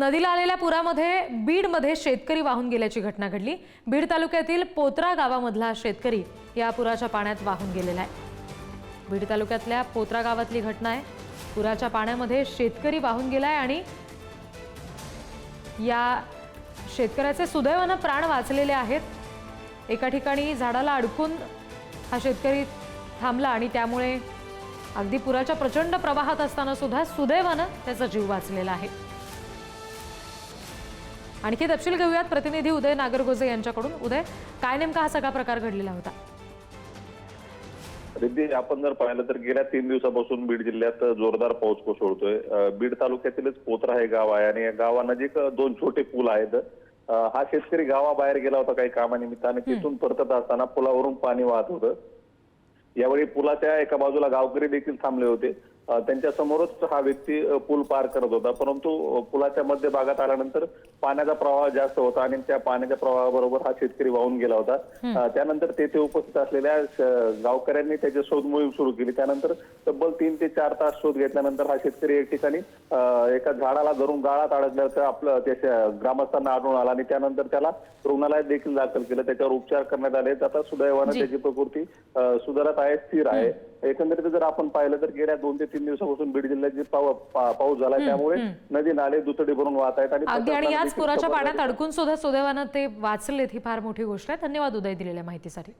नदीला आलेल्या पुरामध्ये बीडमध्ये शेतकरी वाहून गेल्याची घटना घडली. बीड तालुक्यातील पोत्रा गावामधला शेतकरी या पुराच्या पाण्यात वाहून गेलेला आहे. बीड तालुक्यातल्या पोत्रा गावातली घटना आहे. पुराच्या पाण्यामध्ये शेतकरी वाहून गेलाय आणि या शेतकऱ्याचे सुदैवानं प्राण वाचलेले आहेत. एका ठिकाणी झाडाला अडकून हा शेतकरी थांबला आणि त्यामुळे अगदी पुराच्या प्रचंड प्रवाहात असताना सुद्धा सुदैवानं त्याचा जीव वाचलेला आहे. आणखी तपशील घेऊयात. प्रतिनिधी उदय नागरगोजे यांच्याकडून. उदय काय नेमका हा सगळा प्रकार घडलेला होता? रिद्धी आपण जर पाहिलं तर गेल्या तीन दिवसापासून बीड जिल्ह्यात जोरदार पाऊस कोसळतोय बीड तालुक्यातीलच पोत्रा हे गाव आहे आणि या गावानजीक दोन छोटे पूल आहेत. हा शेतकरी गावाबाहेर गेला होता काही कामानिमित्ताने. तिथून परतत असताना पुलावरून पाणी वाहत होतं. यावेळी पुलाच्या एका बाजूला गावकरी देखील थांबले होते. त्यांच्या समोरच हा व्यक्ती पूल पार करत होता. परंतु पुलाच्या मध्य भागात आल्यानंतर पाण्याचा प्रवाह जास्त होता आणि त्या पाण्याच्या प्रवाहाबरोबर हा शेतकरी वाहून गेला होता. त्यानंतर तेथे उपस्थित असलेल्या गावकऱ्यांनी त्याची शोध मोहीम सुरू केली. त्यानंतर तब्बल तीन ते चार तास शोध घेतल्यानंतर हा शेतकरी एक ठिकाणी एका झाडाला धरून गाळात अडकल्याचं आपलं त्याच्या ग्रामस्थांना आढळून आला आणि त्यानंतर त्याला रुग्णालयात देखील दाखल केलं. त्याच्यावर उपचार करण्यात आले. आता सुदैवानं. त्याची प्रकृती सुधारत आहे स्थिर आहे. एकंदरीत जर आपण पाहिलं तर गेल्या दोन ते तीन दिवसापासून बीड जिल्ह्यात जे पाऊस झाला त्यामुळे नदी नाले दुथडी भरून वाहत आहेत आणि याच पुराच्या पाण्यात अडकून सुद्धा सुदैवानं ते वाचलेत ही फार मोठी गोष्ट आहे. धन्यवाद उदय दिलेल्या माहितीसाठी.